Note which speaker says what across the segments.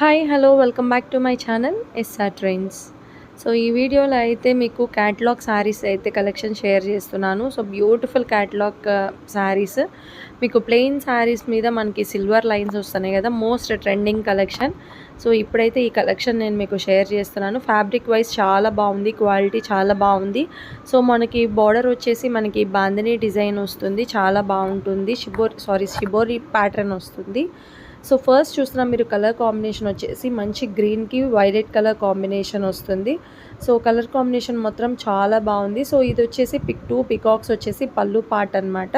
Speaker 1: Hi hello welcome back to my channel SR trains so ఈ వీడియోలో అయితే మీకు క్యాటలాగ్ శారీస్ అయితే కలెక్షన్ షేర్ చేస్తున్నాను. సో బ్యూటిఫుల్ క్యాటలాగ్ శారీస్ మీకు ప్లెయిన్ శారీస్ మీద మనకి సిల్వర్ లైన్స్ వస్తున్నాయి కదా మోస్ట్ ట్రెండింగ్ కలెక్షన్ సో ఇప్పుడైతే ఈ కలెక్షన్ నేను మీకు షేర్ చేస్తున్నాను. ఫ్యాబ్రిక్ వైజ్ చాలా బాగుంది క్వాలిటీ చాలా బాగుంది. సో మనకి బార్డర్ వచ్చేసి మనకి బాందిని డిజైన్ వస్తుంది చాలా బాగుంటుంది. షిబోరి సారీ షిబోరి ప్యాటర్న్ వస్తుంది. సో ఫస్ట్ చూసిన మీరు కలర్ కాంబినేషన్ వచ్చేసి మంచి గ్రీన్కి వైలెట్ కలర్ కాంబినేషన్ వస్తుంది. సో కలర్ కాంబినేషన్ మాత్రం చాలా బాగుంది. సో ఇది వచ్చేసి పిక్ టూ పికాక్స్ వచ్చేసి పళ్ళు పార్ట్ అనమాట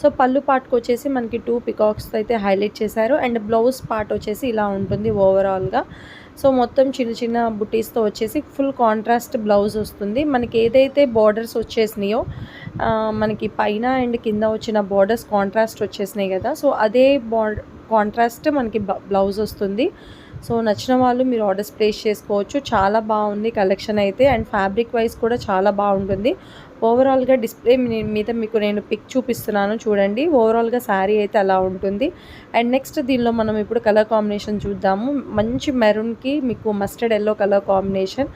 Speaker 1: సో పళ్ళు పార్ట్కి వచ్చేసి మనకి టూ పికాక్స్ అయితే హైలైట్ చేశారు. అండ్ బ్లౌజ్ పార్ట్ వచ్చేసి ఇలా ఉంటుంది ఓవరాల్గా. సో మొత్తం చిన్న చిన్న బుటీస్తో వచ్చేసి ఫుల్ కాంట్రాస్ట్ బ్లౌజ్ వస్తుంది. మనకి ఏదైతే బార్డర్స్ వచ్చేసినాయో మనకి పైన అండ్ కింద వచ్చిన బార్డర్స్ కాంట్రాస్ట్ వచ్చేసినాయి కదా. సో అదే బార్డర్ కాంట్రాస్ట్ మనకి బ్లౌజ్ వస్తుంది. సో నచ్చిన వాళ్ళు మీరు ఆర్డర్స్ ప్లేస్ చేసుకోవచ్చు. చాలా బాగుంది కలెక్షన్ అయితే. అండ్ ఫ్యాబ్రిక్ వైజ్ కూడా చాలా బాగుంటుంది. ఓవరాల్గా డిస్ప్లే మీద మీకు నేను పిక్ చూపిస్తున్నాను చూడండి. ఓవరాల్గా శారీ అయితే అలా ఉంటుంది. అండ్ నెక్స్ట్ దీనిలో మనం ఇప్పుడు కలర్ కాంబినేషన్ చూద్దాము. మంచి మెరూన్కి మీకు mustard yellow colour combination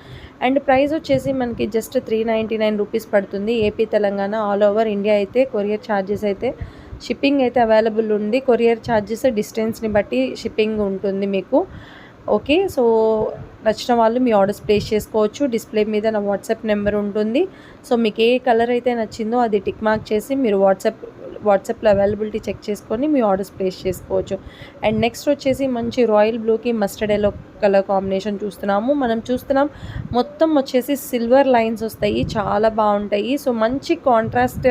Speaker 1: and price వచ్చేసి మనకి just three ninety nine rupees పడుతుంది AP Telangana all over India అయితే కొరియర్ ఛార్జెస్ అయితే షిప్పింగ్ అయితే అవైలబుల్ ఉంది. కొరియర్ ఛార్జెస్ డిస్టెన్స్ని బట్టి షిప్పింగ్ ఉంటుంది మీకు. ఓకే సో నచ్చిన వాళ్ళు మీ ఆర్డర్స్ ప్లేస్ చేసుకోవచ్చు. డిస్ప్లే మీద నా వాట్సాప్ నెంబర్ ఉంటుంది. సో మీకు ఏ కలర్ అయితే నచ్చిందో అది టిక్ మార్క్ చేసి మీరు వాట్సాప్ వాట్సాప్లో అవైలబిలిటీ చెక్ చేసుకొని మీ ఆర్డర్స్ ప్లేస్ చేసుకోవచ్చు. అండ్ నెక్స్ట్ వచ్చేసి మంచి రాయల్ బ్లూకి మస్టర్డ్ ఎల్లో కలర్ కాంబినేషన్ చూస్తున్నాము. మనం చూస్తున్నాం మొత్తం వచ్చేసి సిల్వర్ లైన్స్ వస్తాయి. చాలా బాగుంటాయి. సో మంచి కాంట్రాస్ట్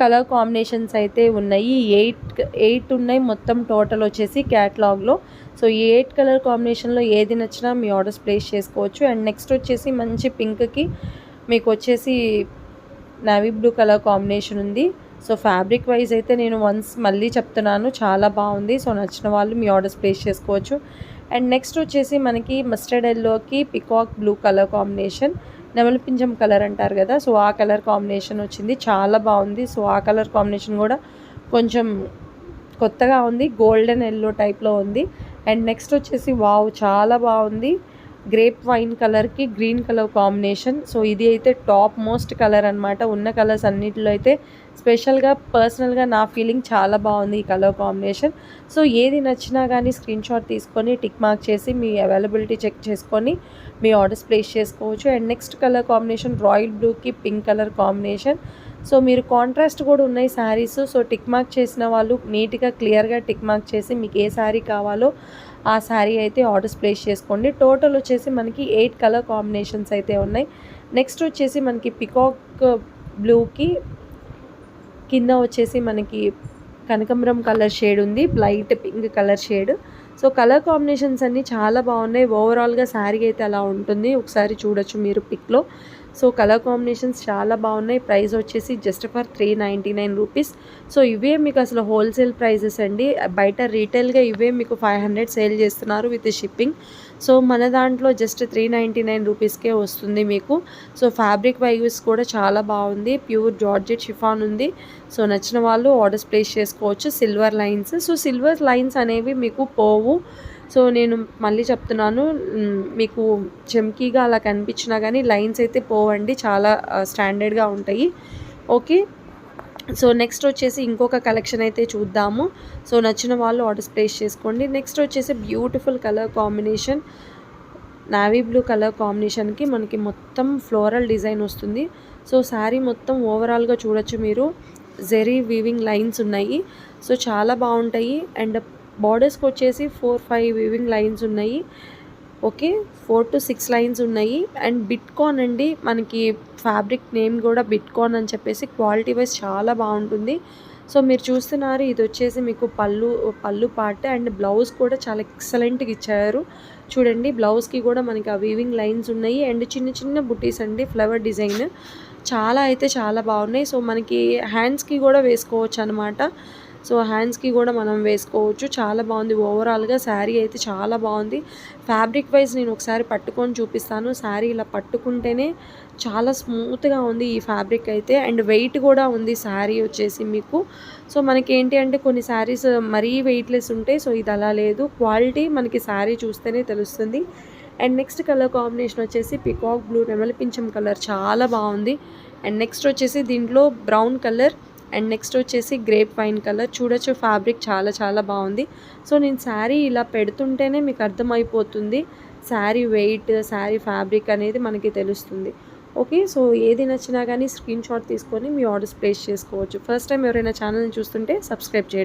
Speaker 1: కలర్ కాంబినేషన్స్ అయితే ఉన్నాయి. ఎయిట్ ఎయిట్ ఉన్నాయి. మొత్తం టోటల్ వచ్చేసి క్యాట్లాగ్లో. సో ఈ ఎయిట్ కలర్ కాంబినేషన్లో ఏది నచ్చినా మీ ఆర్డర్స్ ప్లేస్ చేసుకోవచ్చు. అండ్ నెక్స్ట్ వచ్చేసి మంచి పింక్కి మీకు వచ్చేసి నావీ బ్లూ కలర్ కాంబినేషన్ ఉంది. సో ఫ్యాబ్రిక్ వైజ్ అయితే నేను వన్స్ మళ్ళీ చెప్తున్నాను. చాలా బాగుంది. సో నచ్చిన వాళ్ళు మీ ఆర్డర్స్ ప్లేస్ చేసుకోవచ్చు. అండ్ నెక్స్ట్ వచ్చేసి మనకి మస్టర్డ్ ఎల్లోకి పికాక్ బ్లూ కలర్ కాంబినేషన్. నెమలి పింఛం కలర్ అంటారు కదా సో ఆ కలర్ కాంబినేషన్ వచ్చింది. చాలా బాగుంది. సో ఆ కలర్ కాంబినేషన్ కూడా కొంచెం కొత్తగా ఉంది గోల్డెన్ ఎల్లో టైప్లో ఉంది. అండ్ నెక్స్ట్ వచ్చేసి వావ్ చాలా బాగుంది. గ్రేప్ వైన్ కలర్కి గ్రీన్ కలర్ కాంబినేషన్. సో ఇది అయితే టాప్ మోస్ట్ కలర్ అనమాట ఉన్న కలర్స్ అన్నిటిలో అయితే స్పెషల్గా పర్సనల్గా నా ఫీలింగ్ చాలా బాగుంది ఈ కలర్ కాంబినేషన్. సో ఏది నచ్చినా కానీ స్క్రీన్ షాట్ తీసుకొని టిక్ మార్క్ చేసి మీ అవైలబిలిటీ చెక్ చేసుకొని మీ ఆర్డర్స్ ప్లేస్ చేసుకోవచ్చు. And next colour combination royal బ్లూకి పింక్ కలర్ కాంబినేషన్. సో మీరు కాంట్రాస్ట్ కూడా ఉన్నాయి శారీస్ సో టిక్ మార్క్ చేసిన వాళ్ళు నీట్గా క్లియర్గా టిక్ మార్క్ చేసి మీకు ఏ శారీ కావాలో ఆ శారీ అయితే ఆర్డర్స్ ప్లేస్ చేసుకోండి. టోటల్ వచ్చేసి మనకి ఎయిట్ కలర్ కాంబినేషన్స్ అయితే ఉన్నాయి. నెక్స్ట్ వచ్చేసి మనకి పికాక్ బ్లూకి కింద వచ్చేసి మనకి కనకంబరం కలర్ షేడ్ ఉంది light pink colour shade so colour combinations అన్నీ చాలా బాగున్నాయి. ఓవరాల్గా శారీ అయితే అలా ఉంటుంది. ఒకసారి చూడొచ్చు మీరు పిక్లో సో కలర్ కాంబినేషన్స్ చాలా బాగున్నాయి. ప్రైస్ వచ్చేసి just for three ninety nine rupees. So ఇవే మీకు అసలు హోల్సేల్ ప్రైజెస్ అండి. బయట రీటైల్గా ఇవే మీకు ఫైవ్ హండ్రెడ్ సేల్ చేస్తున్నారు విత్ షిప్పింగ్. సో మన దాంట్లో జస్ట్ త్రీ నైంటీ నైన్ రూపీస్కే వస్తుంది మీకు. సో ఫ్యాబ్రిక్ వైజ్ కూడా చాలా బాగుంది. ప్యూర్ జార్జెట్ షిఫాన్ ఉంది. సో నచ్చిన వాళ్ళు ఆర్డర్స్ ప్లేస్ చేసుకోవచ్చు. Silver lines. So silver lines అనేవి మీకు పోవు. సో నేను మళ్ళీ చెప్తున్నాను మీకు చెమ్కీగా అలా కనిపించినా కానీ లైన్స్ అయితే పోవండి చాలా స్టాండర్డ్గా ఉంటాయి. ఓకే? సో నెక్స్ట్ వచ్చేసి ఇంకొక కలెక్షన్ అయితే చూద్దాము. సో నచ్చిన వాళ్ళు ఆర్డర్స్ ప్లేస్ చేసుకోండి. నెక్స్ట్ వచ్చేసి beautiful colour combination. Navy blue colour కాంబినేషన్కి మనకి మొత్తం ఫ్లోరల్ డిజైన్ వస్తుంది. సో శారీ మొత్తం ఓవరాల్గా చూడొచ్చు మీరు. జెరీ వీవింగ్ లైన్స్ ఉన్నాయి. సో చాలా బాగుంటాయి. అండ్ బార్డర్స్కి వచ్చేసి ఫోర్ ఫైవ్ వీవింగ్ లైన్స్ ఉన్నాయి. Okay four to six lines ఉన్నాయి. అండ్ బిట్కాన్ అండి మనకి ఫ్యాబ్రిక్ నేమ్ కూడా బిట్కాన్ అని చెప్పేసి క్వాలిటీ వైజ్ చాలా బాగుంటుంది. సో మీరు చూస్తున్నారు ఇది వచ్చేసి మీకు పళ్ళు పళ్ళు పార్ట్ అండ్ బ్లౌజ్ కూడా చాలా ఎక్సలెంట్గా ఇచ్చారు. చూడండి బ్లౌజ్కి కూడా మనకి ఆ వీవింగ్ లైన్స్ ఉన్నాయి. అండ్ చిన్న చిన్న బుటీస్ అండి ఫ్లవర్ డిజైన్ చాలా అయితే చాలా బాగున్నాయి. సో మనకి హ్యాండ్స్కి కూడా వేసుకోవచ్చు అనమాట సో హ్యాండ్స్కి కూడా మనం వేసుకోవచ్చు. చాలా బాగుంది. ఓవరాల్గా శారీ అయితే చాలా బాగుంది. ఫ్యాబ్రిక్ వైజ్ నేను ఒకసారి పట్టుకొని చూపిస్తాను. శారీ ఇలా పట్టుకుంటేనే చాలా స్మూత్గా ఉంది ఈ ఫ్యాబ్రిక్ అయితే. అండ్ వెయిట్ కూడా ఉంది శారీ వచ్చేసి మీకు. సో మనకి ఏంటి అంటే కొన్ని శారీస్ మరీ వెయిట్లెస్ ఉంటాయి సో ఇది అలా లేదు. క్వాలిటీ మనకి శారీ చూస్తేనే తెలుస్తుంది. అండ్ నెక్స్ట్ కలర్ కాంబినేషన్ వచ్చేసి పికాక్ బ్లూ నెమలి పింఛం కలర్ చాలా బాగుంది. అండ్ నెక్స్ట్ వచ్చేసి దీంట్లో బ్రౌన్ కలర్ అండ్ నెక్స్ట్ వచ్చేసి గ్రేప్ వైన్ కలర్. చూడొచ్చు ఫ్యాబ్రిక్ చాలా చాలా బాగుంది. సో నేను శారీ ఇలా పెడుతుంటేనే మీకు అర్థమైపోతుంది. శారీ వెయిట్ శారీ ఫ్యాబ్రిక్ అనేది మనకి తెలుస్తుంది. ఓకే సో ఏది నచ్చినా కానీ స్క్రీన్ షాట్ తీసుకొని మీ ఆర్డర్స్ ప్లేస్ చేసుకోవచ్చు. ఫస్ట్ టైం ఎవరైనా ఛానల్ని చూస్తుంటే సబ్స్క్రైబ్ చేయండి.